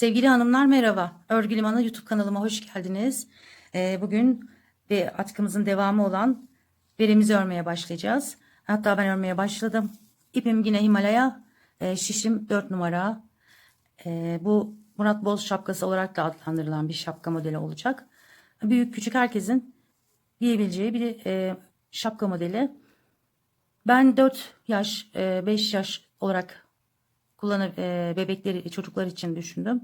Sevgili hanımlar merhaba. Örgü Limanı YouTube kanalıma hoş geldiniz. Ee, bugün bir atkımızın devamı olan beremizi örmeye başlayacağız. Hatta ben örmeye başladım. İpim yine Himalaya. Ee, şişim 4 numara. Ee, bu Murat Boz şapkası olarak da adlandırılan bir şapka modeli olacak. Büyük küçük herkesin giyebileceği bir e, şapka modeli. Ben 4 yaş, e, 5 yaş olarak kullanıp e, bebekleri çocuklar için düşündüm.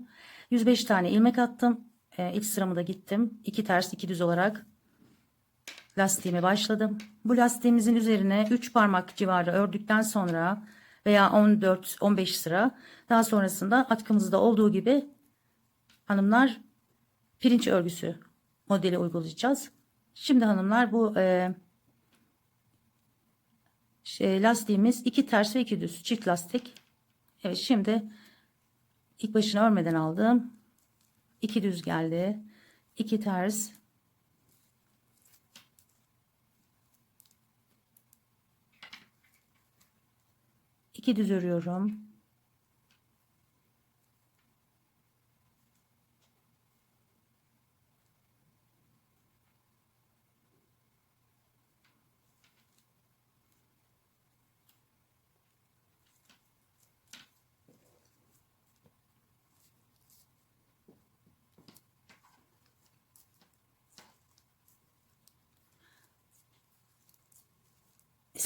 105 tane ilmek attım. E, ilk sıramı da gittim. İki ters iki düz olarak lastiğime başladım. Bu lastiğimizin üzerine 3 parmak civarı ördükten sonra veya 14-15 sıra daha sonrasında atkımızda olduğu gibi hanımlar pirinç örgüsü modeli uygulayacağız. Şimdi hanımlar bu e, şey, lastiğimiz iki ters ve iki düz çift lastik. Evet şimdi ilk başını örmeden aldım. İki düz geldi. iki ters. iki düz örüyorum.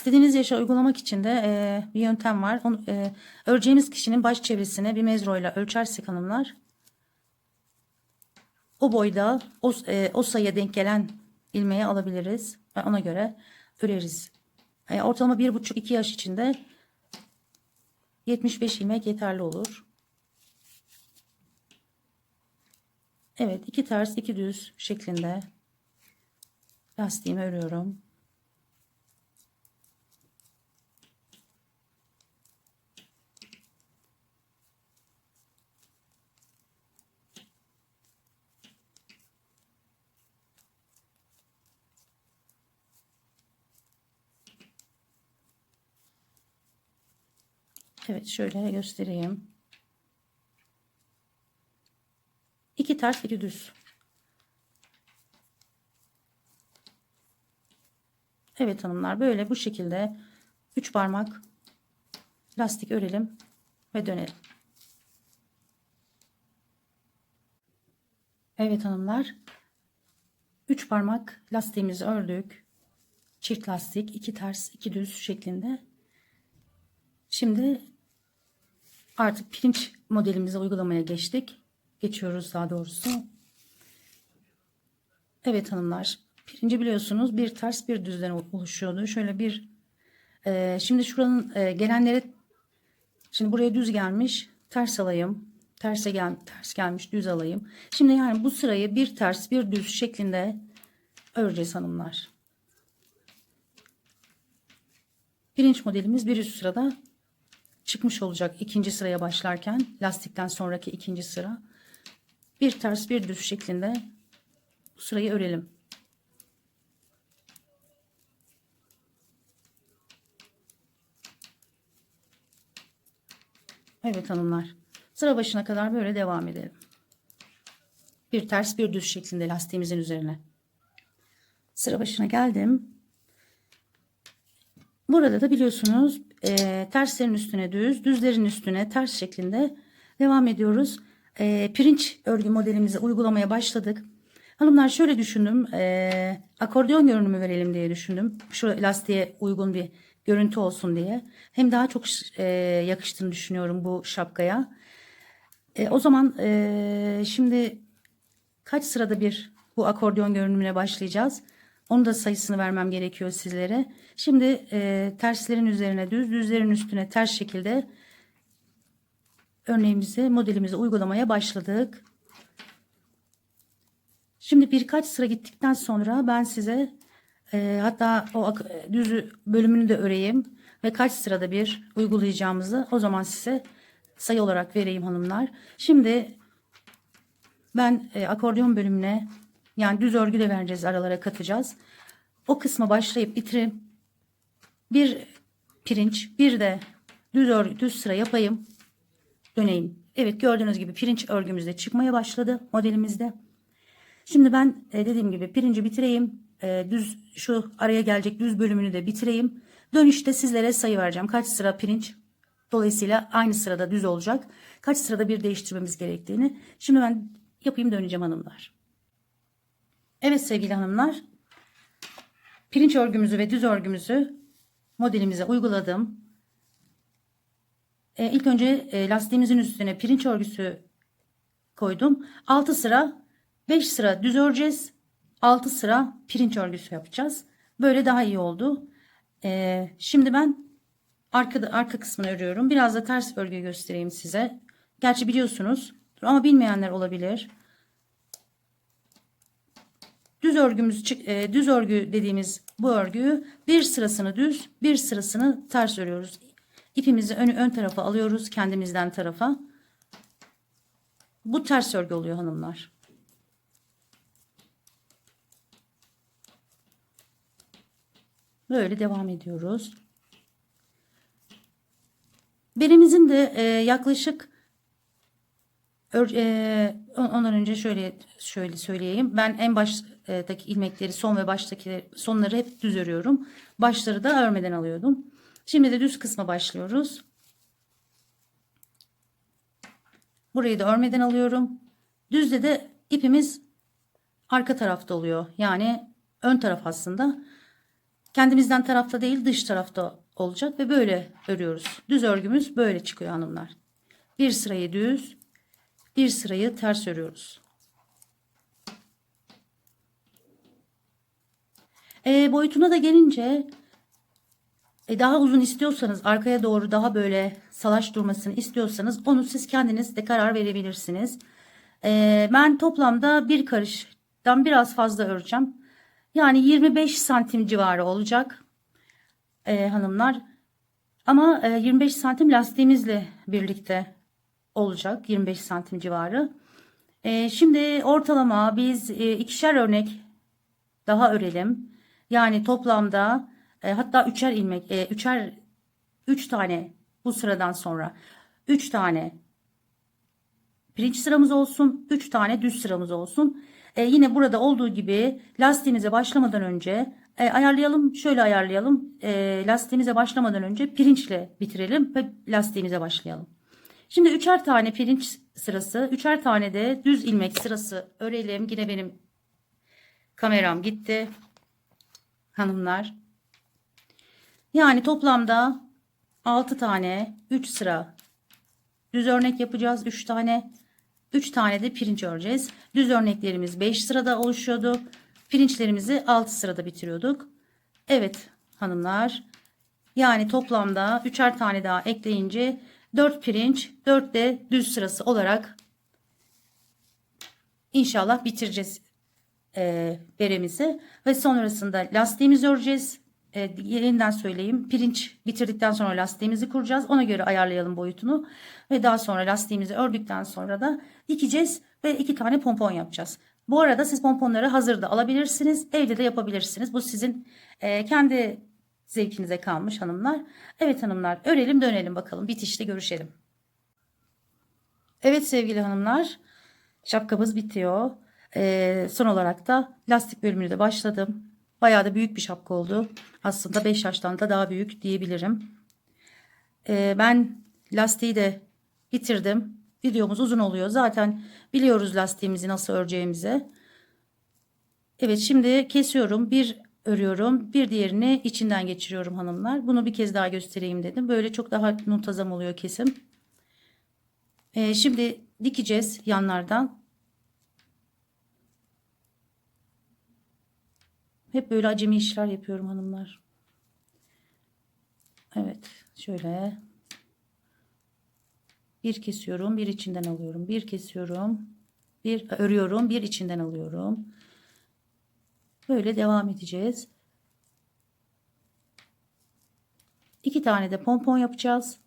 İstediğiniz yaşa uygulamak için de e, bir yöntem var. Onu, e, öreceğimiz kişinin baş çevresine bir mezroyla ölçersek hanımlar o boyda o, e, o sayıya denk gelen ilmeği alabiliriz. Ve ona göre öreriz. E, ortalama bir buçuk iki yaş içinde 75 ilmek yeterli olur. Evet iki ters iki düz şeklinde lastiğimi örüyorum. Evet şöyle göstereyim. İki ters iki düz. Evet hanımlar böyle bu şekilde üç parmak lastik örelim ve dönelim. Evet hanımlar. Üç parmak lastiğimizi ördük. Çift lastik, iki ters, iki düz şeklinde. Şimdi artık pirinç modelimizi uygulamaya geçtik. Geçiyoruz daha doğrusu. Evet hanımlar. Pirinci biliyorsunuz bir ters bir düzden oluşuyordu. Şöyle bir e, şimdi şuranın e, gelenleri şimdi buraya düz gelmiş. Ters alayım. Terse gel, ters gelmiş düz alayım. Şimdi yani bu sırayı bir ters bir düz şeklinde öreceğiz hanımlar. Pirinç modelimiz bir üst sırada çıkmış olacak ikinci sıraya başlarken lastikten sonraki ikinci sıra bir ters bir düz şeklinde bu sırayı örelim. Evet hanımlar sıra başına kadar böyle devam edelim. Bir ters bir düz şeklinde lastiğimizin üzerine. Sıra başına geldim. Burada da biliyorsunuz e, terslerin üstüne düz, düzlerin üstüne ters şeklinde devam ediyoruz. E, pirinç örgü modelimizi uygulamaya başladık. Hanımlar şöyle düşündüm. E, akordeon görünümü verelim diye düşündüm. Şu lastiğe uygun bir görüntü olsun diye. Hem daha çok e, yakıştığını düşünüyorum bu şapkaya. E, o zaman e, şimdi kaç sırada bir bu akordeon görünümüne başlayacağız? Onu da sayısını vermem gerekiyor sizlere. Şimdi e, terslerin üzerine düz, düzlerin üstüne ters şekilde örneğimizi, modelimizi uygulamaya başladık. Şimdi birkaç sıra gittikten sonra ben size e, hatta o düz bölümünü de öreyim ve kaç sırada bir uygulayacağımızı o zaman size sayı olarak vereyim hanımlar. Şimdi ben e, akordeon bölümüne yani düz örgü de vereceğiz aralara katacağız. O kısma başlayıp bitirip bir pirinç bir de düz örgü düz sıra yapayım. Döneyim. Evet gördüğünüz gibi pirinç örgümüz de çıkmaya başladı modelimizde. Şimdi ben e, dediğim gibi pirinci bitireyim. E, düz şu araya gelecek düz bölümünü de bitireyim. Dönüşte sizlere sayı vereceğim. Kaç sıra pirinç dolayısıyla aynı sırada düz olacak. Kaç sırada bir değiştirmemiz gerektiğini. Şimdi ben yapayım döneceğim hanımlar. Evet sevgili hanımlar. Pirinç örgümüzü ve düz örgümüzü modelimize uyguladım. E, ilk önce e, lastiğimizin üstüne pirinç örgüsü koydum. 6 sıra 5 sıra düz öreceğiz. 6 sıra pirinç örgüsü yapacağız. Böyle daha iyi oldu. E, şimdi ben arka, arka kısmını örüyorum. Biraz da ters örgü göstereyim size. Gerçi biliyorsunuz ama bilmeyenler olabilir. Düz örgümüz e, düz örgü dediğimiz bu örgüyü bir sırasını düz, bir sırasını ters örüyoruz. İpimizi ön, ön tarafa alıyoruz kendimizden tarafa. Bu ters örgü oluyor hanımlar. Böyle devam ediyoruz. Berimizin de e, yaklaşık ondan önce şöyle şöyle söyleyeyim. Ben en baştaki ilmekleri son ve baştaki sonları hep düz örüyorum. Başları da örmeden alıyordum. Şimdi de düz kısma başlıyoruz. Burayı da örmeden alıyorum. Düzde de ipimiz arka tarafta oluyor. Yani ön taraf aslında. Kendimizden tarafta değil dış tarafta olacak ve böyle örüyoruz. Düz örgümüz böyle çıkıyor hanımlar. Bir sırayı düz, bir sırayı ters örüyoruz. E, boyutuna da gelince e, daha uzun istiyorsanız arkaya doğru daha böyle salaş durmasını istiyorsanız onu siz kendiniz de karar verebilirsiniz. E, ben toplamda bir karıştan biraz fazla öreceğim. Yani 25 santim civarı olacak e, hanımlar. Ama e, 25 santim lastiğimizle birlikte olacak 25 santim civarı. E, şimdi ortalama biz e, ikişer örnek daha örelim. Yani toplamda e, hatta üçer ilmek, e, üçer üç tane bu sıradan sonra üç tane pirinç sıramız olsun, üç tane düz sıramız olsun. E, yine burada olduğu gibi lastiğimize başlamadan önce e, ayarlayalım, şöyle ayarlayalım. E, lastiğimize başlamadan önce pirinçle bitirelim ve lastiğimize başlayalım. Şimdi üçer tane pirinç sırası, üçer tane de düz ilmek sırası örelim. Yine benim kameram gitti. Hanımlar. Yani toplamda 6 tane 3 sıra düz örnek yapacağız. 3 tane 3 tane de pirinç öreceğiz. Düz örneklerimiz 5 sırada oluşuyordu. Pirinçlerimizi 6 sırada bitiriyorduk. Evet hanımlar. Yani toplamda 3'er tane daha ekleyince 4 pirinç 4 de düz sırası olarak inşallah bitireceğiz e, beremizi ve sonrasında lastiğimizi öreceğiz. E, yeniden söyleyeyim. Pirinç bitirdikten sonra lastiğimizi kuracağız. Ona göre ayarlayalım boyutunu. Ve daha sonra lastiğimizi ördükten sonra da dikeceğiz ve iki tane pompon yapacağız. Bu arada siz pomponları hazırda alabilirsiniz. Evde de yapabilirsiniz. Bu sizin e, kendi zevkinize kalmış hanımlar. Evet hanımlar örelim dönelim bakalım. Bitişte görüşelim. Evet sevgili hanımlar. Şapkamız bitiyor. Ee, son olarak da lastik bölümünü de başladım. Bayağı da büyük bir şapka oldu. Aslında 5 yaştan da daha büyük diyebilirim. Ee, ben lastiği de bitirdim. Videomuz uzun oluyor. Zaten biliyoruz lastiğimizi nasıl öreceğimizi. Evet şimdi kesiyorum. Bir örüyorum. Bir diğerini içinden geçiriyorum hanımlar. Bunu bir kez daha göstereyim dedim. Böyle çok daha muntazam oluyor kesim. Ee, şimdi dikeceğiz yanlardan. Hep böyle acemi işler yapıyorum hanımlar. Evet şöyle bir kesiyorum bir içinden alıyorum bir kesiyorum bir örüyorum bir içinden alıyorum böyle devam edeceğiz iki tane de pompon yapacağız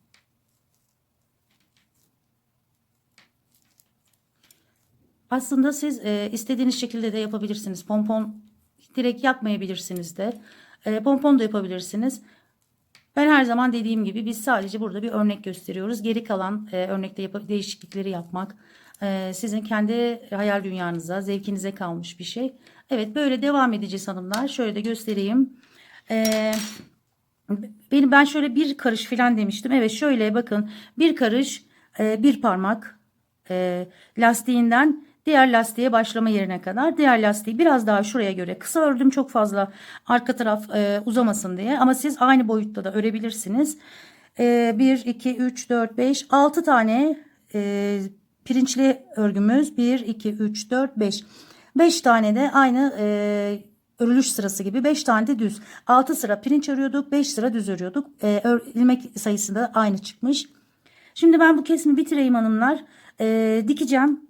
aslında siz e, istediğiniz şekilde de yapabilirsiniz pompon direkt yapmayabilirsiniz de. E, pompon da yapabilirsiniz. Ben her zaman dediğim gibi biz sadece burada bir örnek gösteriyoruz. Geri kalan e, örnekte yap- değişiklikleri yapmak e, sizin kendi hayal dünyanıza, zevkinize kalmış bir şey. Evet böyle devam edeceğiz hanımlar. Şöyle de göstereyim. E, benim ben şöyle bir karış filan demiştim. Evet şöyle bakın bir karış e, bir parmak e, lastiğinden diğer lastiğe başlama yerine kadar diğer lastiği biraz daha şuraya göre kısa ördüm çok fazla arka taraf e, uzamasın diye ama siz aynı boyutta da örebilirsiniz. E, 1, 2, 3, 4, 5, 6 tane e, pirinçli örgümüz 1, 2, 3, 4, 5. 5 tane de aynı e, örülüş sırası gibi 5 tane de düz. 6 sıra pirinç örüyorduk 5 sıra düz örüyorduk. E, ör- ilmek sayısı da aynı çıkmış. Şimdi ben bu kesimi bitireyim hanımlar. E, dikeceğim.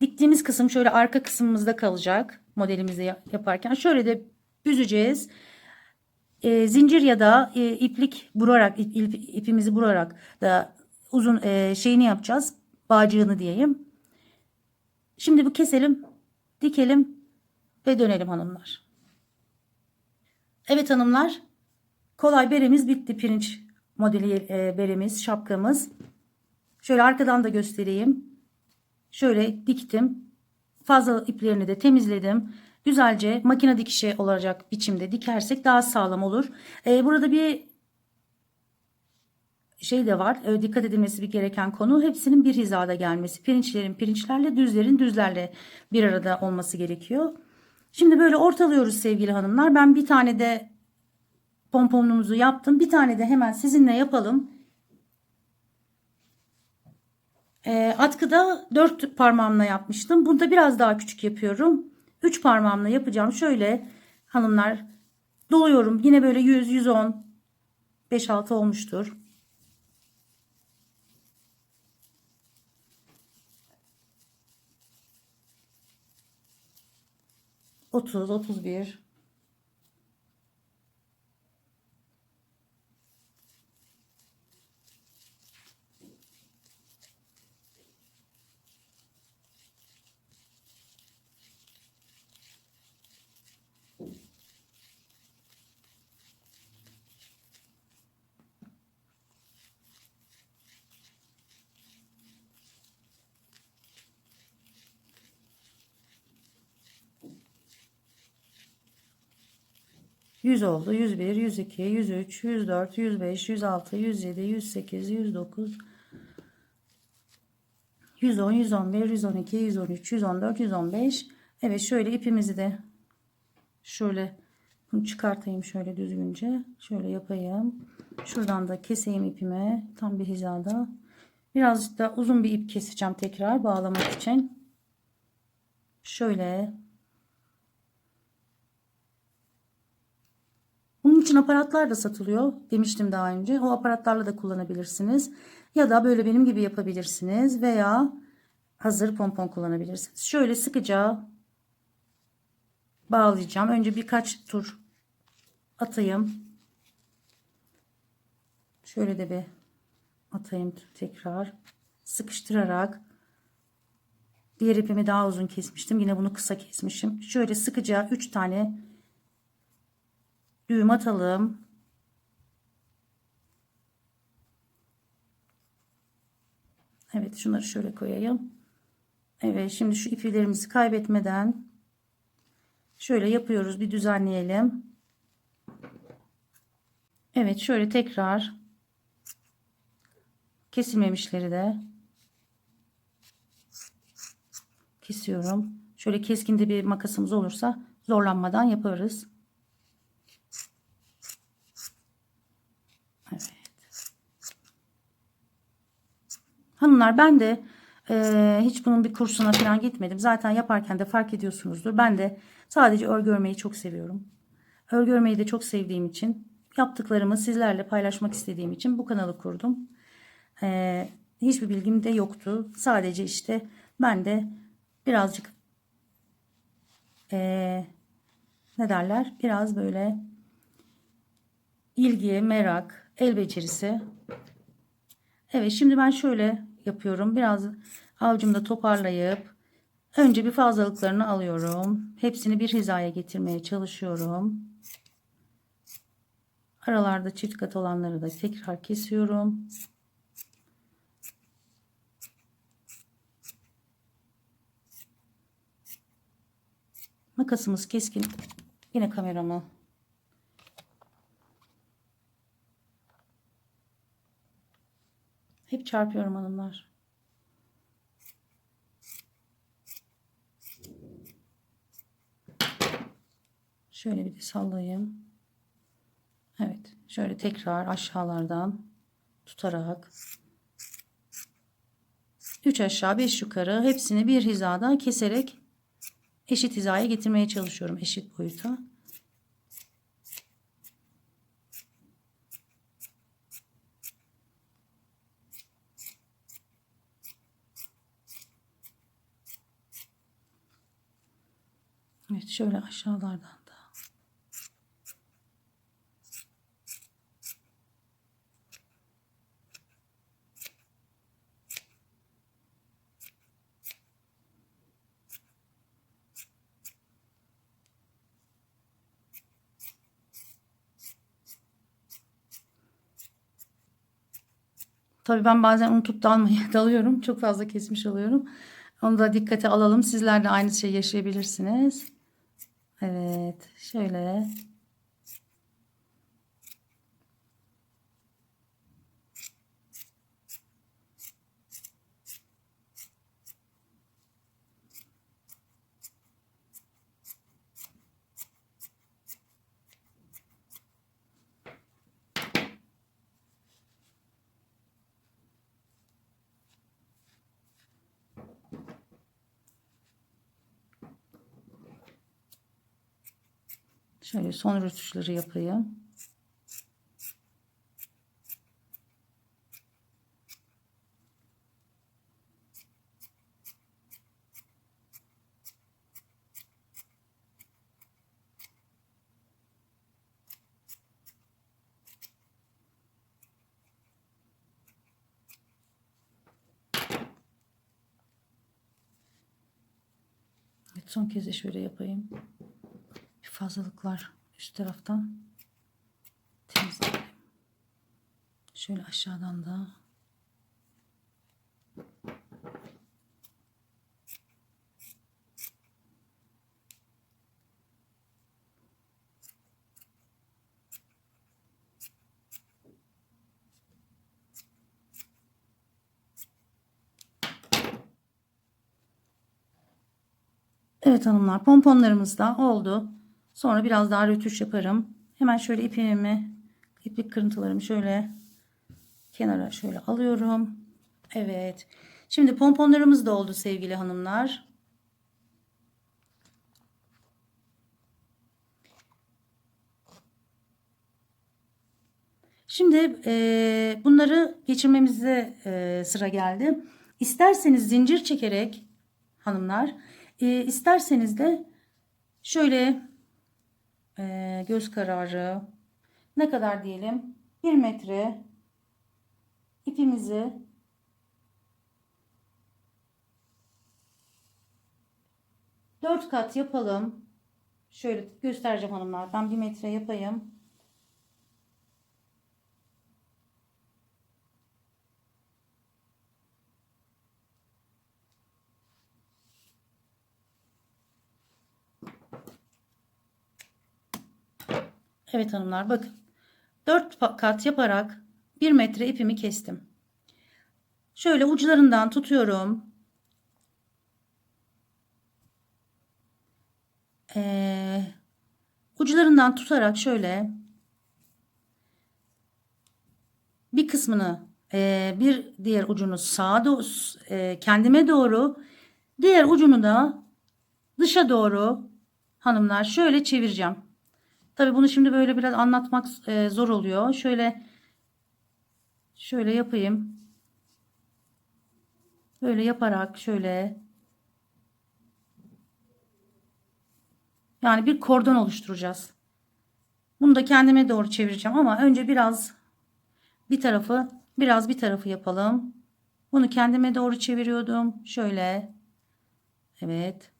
Diktiğimiz kısım şöyle arka kısmımızda kalacak. Modelimizi ya- yaparken. Şöyle de büzeceğiz. E, zincir ya da e, iplik burarak ip- ip- ipimizi burarak da uzun e, şeyini yapacağız. Bağcığını diyeyim. Şimdi bu keselim, dikelim ve dönelim hanımlar. Evet hanımlar. Kolay beremiz bitti. Pirinç modeli e, beremiz, şapkamız. Şöyle arkadan da göstereyim. Şöyle diktim. Fazla iplerini de temizledim. Güzelce makine dikişi olacak biçimde dikersek daha sağlam olur. E, burada bir şey de var. e, dikkat edilmesi bir gereken konu. Hepsinin bir hizada gelmesi. Pirinçlerin pirinçlerle, düzlerin düzlerle bir arada olması gerekiyor. Şimdi böyle ortalıyoruz sevgili hanımlar. Ben bir tane de pomponumuzu yaptım. Bir tane de hemen sizinle yapalım. E, atkıda 4 parmağımla yapmıştım. Bunda biraz daha küçük yapıyorum. 3 parmağımla yapacağım. Şöyle hanımlar doluyorum. Yine böyle 100, 110, 5-6 olmuştur. 30, 31, 100 oldu. 101, 102, 103, 104, 105, 106, 107, 108, 109, 110, 111, 112, 113, 114, 115. Evet şöyle ipimizi de şöyle bunu çıkartayım şöyle düzgünce. Şöyle yapayım. Şuradan da keseyim ipimi tam bir hizada. Birazcık da uzun bir ip keseceğim tekrar bağlamak için. Şöyle için aparatlar da satılıyor. Demiştim daha önce. O aparatlarla da kullanabilirsiniz. Ya da böyle benim gibi yapabilirsiniz. Veya hazır pompon kullanabilirsiniz. Şöyle sıkıca bağlayacağım. Önce birkaç tur atayım. Şöyle de bir atayım tekrar. Sıkıştırarak. Diğer ipimi daha uzun kesmiştim. Yine bunu kısa kesmişim. Şöyle sıkıca 3 tane düğüm atalım. Evet şunları şöyle koyayım. Evet şimdi şu iplerimizi kaybetmeden şöyle yapıyoruz bir düzenleyelim. Evet şöyle tekrar kesilmemişleri de kesiyorum. Şöyle keskinde bir makasımız olursa zorlanmadan yaparız. Evet. Hanımlar ben de e, hiç bunun bir kursuna falan gitmedim. Zaten yaparken de fark ediyorsunuzdur. Ben de sadece örgü örmeyi çok seviyorum. Örgü örmeyi de çok sevdiğim için yaptıklarımı sizlerle paylaşmak istediğim için bu kanalı kurdum. E, hiçbir bilgim de yoktu. Sadece işte ben de birazcık e, ne derler biraz böyle ilgi, merak, el becerisi. Evet şimdi ben şöyle yapıyorum. Biraz avucumda toparlayıp önce bir fazlalıklarını alıyorum. Hepsini bir hizaya getirmeye çalışıyorum. Aralarda çift kat olanları da tekrar kesiyorum. Makasımız keskin. Yine kameramı Çarpıyorum hanımlar. Şöyle bir de sallayayım. Evet. Şöyle tekrar aşağılardan tutarak 3 aşağı 5 yukarı hepsini bir hizada keserek eşit hizaya getirmeye çalışıyorum. Eşit boyuta. Evet şöyle aşağılardan da. Tabii ben bazen unutup dalmaya dalıyorum. Çok fazla kesmiş oluyorum. Onu da dikkate alalım. Sizler de aynı şeyi yaşayabilirsiniz. Evet. Şöyle. Şöyle son rötuşları yapayım. Son kez de şöyle yapayım. Fazlalıklar üst taraftan temizleyelim. Şöyle aşağıdan da Evet hanımlar pomponlarımız da oldu. Sonra biraz daha rötuş yaparım. Hemen şöyle ipimi, iplik kırıntılarımı şöyle kenara şöyle alıyorum. Evet. Şimdi pomponlarımız da oldu sevgili hanımlar. Şimdi e, bunları geçirmemize e, sıra geldi. İsterseniz zincir çekerek hanımlar, e, isterseniz de şöyle e, göz kararı ne kadar diyelim 1 metre ipimizi dört kat yapalım. Şöyle göstereceğim hanımlar. Ben bir metre yapayım. Evet hanımlar bakın. 4 kat yaparak 1 metre ipimi kestim. Şöyle uçlarından tutuyorum. Ee, uçlarından tutarak şöyle bir kısmını e, bir diğer ucunu sağa doğru e, kendime doğru diğer ucunu da dışa doğru hanımlar şöyle çevireceğim. Tabi bunu şimdi böyle biraz anlatmak e, zor oluyor. Şöyle şöyle yapayım. Böyle yaparak şöyle yani bir kordon oluşturacağız. Bunu da kendime doğru çevireceğim ama önce biraz bir tarafı biraz bir tarafı yapalım. Bunu kendime doğru çeviriyordum. Şöyle. Evet.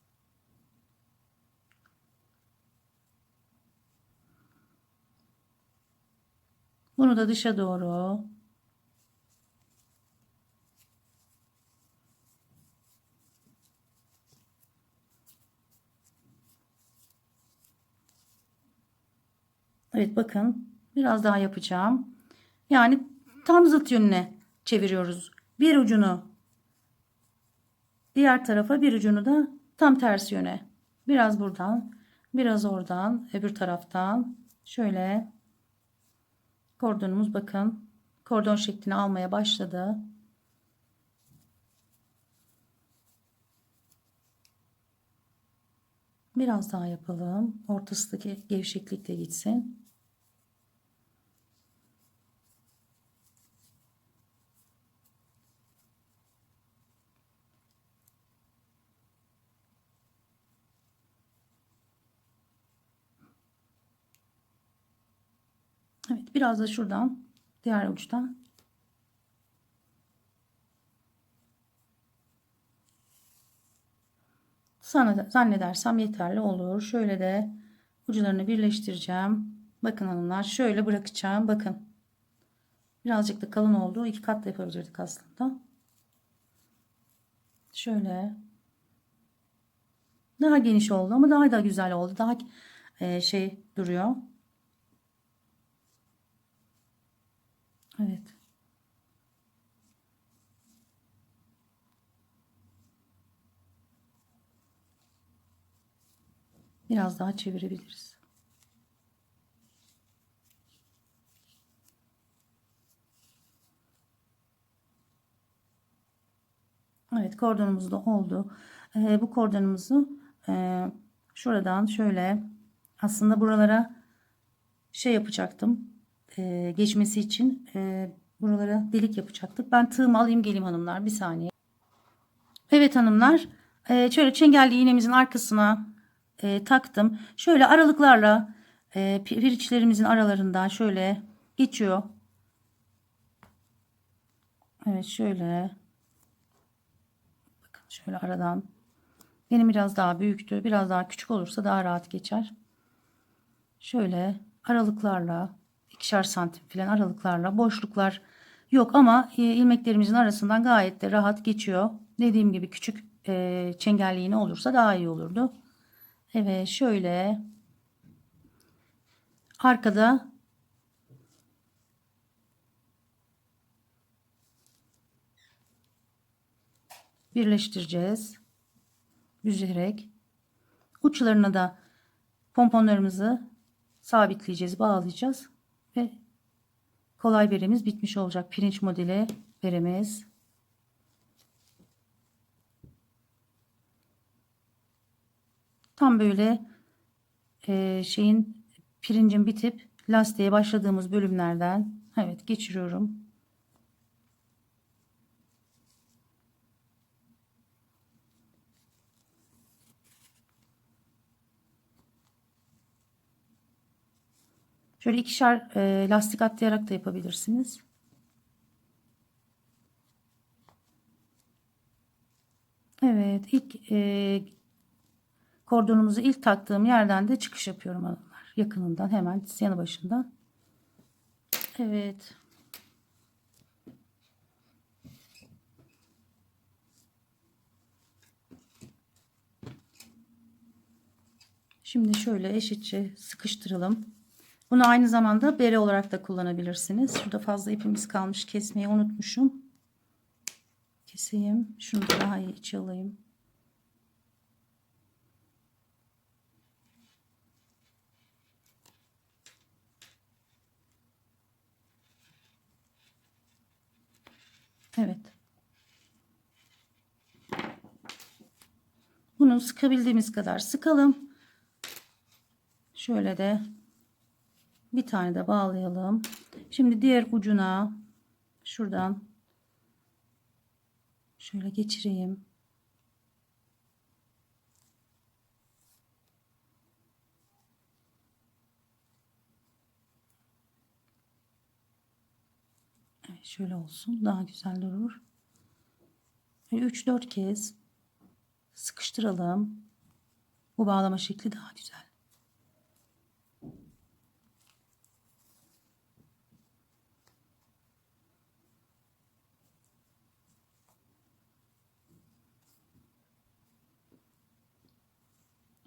Bunu da dışa doğru Evet bakın biraz daha yapacağım. Yani tam zıt yönüne çeviriyoruz. Bir ucunu diğer tarafa bir ucunu da tam tersi yöne. Biraz buradan biraz oradan öbür taraftan şöyle kordonumuz bakın kordon şeklini almaya başladı. Biraz daha yapalım. Ortasındaki gevşeklik de gitsin. Evet biraz da şuradan diğer uçtan zannedersem yeterli olur. Şöyle de uçlarını birleştireceğim. Bakın hanımlar şöyle bırakacağım. Bakın. Birazcık da kalın oldu. İki kat da yapabilirdik aslında. Şöyle. Daha geniş oldu ama daha da güzel oldu. Daha e, şey duruyor. Evet. Biraz daha çevirebiliriz. Evet kordonumuz da oldu. Ee, bu kordonumuzu e, şuradan şöyle aslında buralara şey yapacaktım. E, geçmesi için e, buralara delik yapacaktık. Ben tığımı alayım geleyim hanımlar bir saniye. Evet hanımlar e, şöyle çengelli iğnemizin arkasına e, taktım. Şöyle aralıklarla e, piriçlerimizin aralarından şöyle geçiyor. Evet şöyle. Bakın şöyle aradan. Benim biraz daha büyüktü. Biraz daha küçük olursa daha rahat geçer. Şöyle aralıklarla ikişer santim falan aralıklarla boşluklar yok ama e, ilmeklerimizin arasından gayet de rahat geçiyor. Dediğim gibi küçük e, çengelli iğne olursa daha iyi olurdu. Evet şöyle arkada birleştireceğiz. Büzerek uçlarına da pomponlarımızı sabitleyeceğiz, bağlayacağız kolay beremiz bitmiş olacak. Pirinç modeli beremiz. Tam böyle e, şeyin pirincin bitip lastiğe başladığımız bölümlerden evet geçiriyorum. Şöyle ikişer e, lastik atlayarak da yapabilirsiniz. Evet ilk e, Kordonumuzu ilk taktığım yerden de çıkış yapıyorum hanımlar. Yakınından hemen yanı başından. Evet. Şimdi şöyle eşitçe sıkıştıralım. Bunu aynı zamanda bere olarak da kullanabilirsiniz. Şurada fazla ipimiz kalmış. Kesmeyi unutmuşum. Keseyim. Şunu da daha iyi içe alayım. Evet. Bunu sıkabildiğimiz kadar sıkalım. Şöyle de bir tane de bağlayalım. Şimdi diğer ucuna şuradan şöyle geçireyim. şöyle olsun daha güzel durur. 3-4 kez sıkıştıralım. Bu bağlama şekli daha güzel.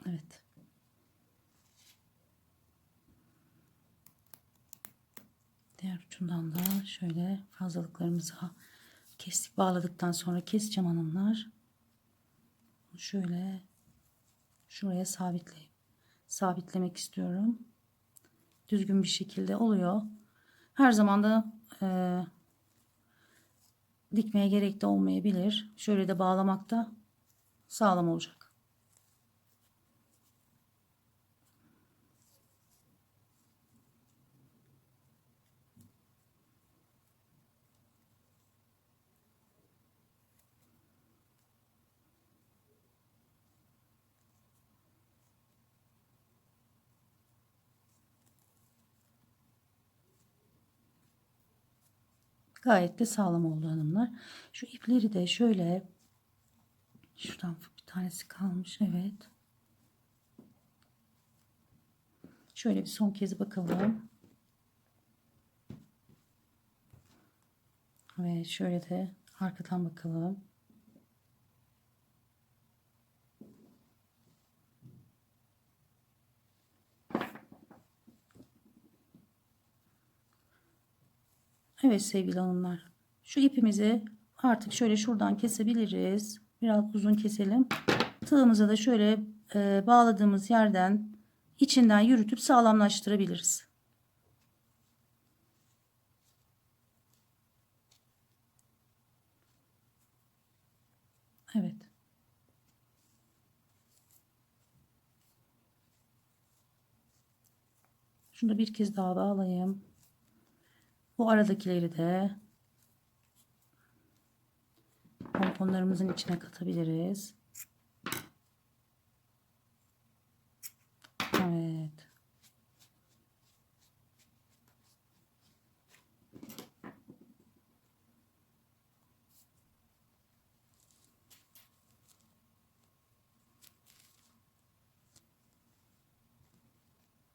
Evet. Diğer ucundan da şöyle fazlalıklarımıza kestik bağladıktan sonra keseceğim hanımlar. Şöyle şuraya sabitleyip sabitlemek istiyorum. Düzgün bir şekilde oluyor. Her zaman da e, dikmeye gerek de olmayabilir. Şöyle de bağlamakta sağlam olacak. Gayet de sağlam oldu hanımlar. Şu ipleri de şöyle şuradan bir tanesi kalmış. Evet. Şöyle bir son kez bakalım. Ve şöyle de arkadan bakalım. Evet sevgili hanımlar. Şu ipimizi artık şöyle şuradan kesebiliriz. Biraz uzun keselim. Tığımıza da şöyle e, bağladığımız yerden içinden yürütüp sağlamlaştırabiliriz. Evet. Şunu da bir kez daha bağlayayım. Bu aradakileri de pomponlarımızın içine katabiliriz. Evet.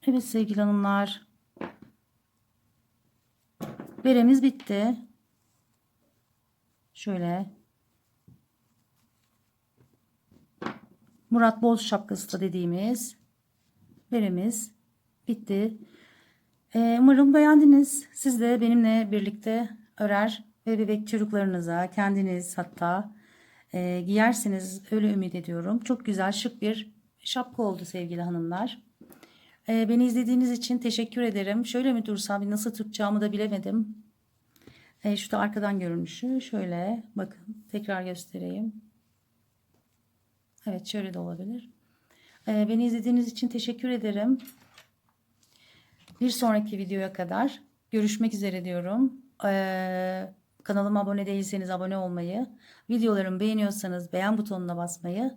Evet sevgili hanımlar. Beremiz bitti. Şöyle. Murat Boz şapkası da dediğimiz beremiz bitti. Ee, umarım beğendiniz. Siz de benimle birlikte örer ve bebek çocuklarınıza kendiniz hatta e, giyersiniz öyle ümit ediyorum. Çok güzel şık bir şapka oldu sevgili hanımlar. Ee, beni izlediğiniz için teşekkür ederim. Şöyle mi dursam nasıl tutacağımı da bilemedim. Ee, şu da arkadan görünüşü. Şöyle bakın tekrar göstereyim. Evet şöyle de olabilir. Ee, beni izlediğiniz için teşekkür ederim. Bir sonraki videoya kadar görüşmek üzere diyorum. Ee, kanalıma abone değilseniz abone olmayı, videolarımı beğeniyorsanız beğen butonuna basmayı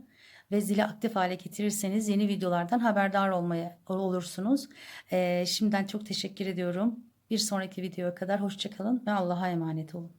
ve zili aktif hale getirirseniz yeni videolardan haberdar olmaya olursunuz. Ee, şimdiden çok teşekkür ediyorum. Bir sonraki videoya kadar hoşçakalın ve Allah'a emanet olun.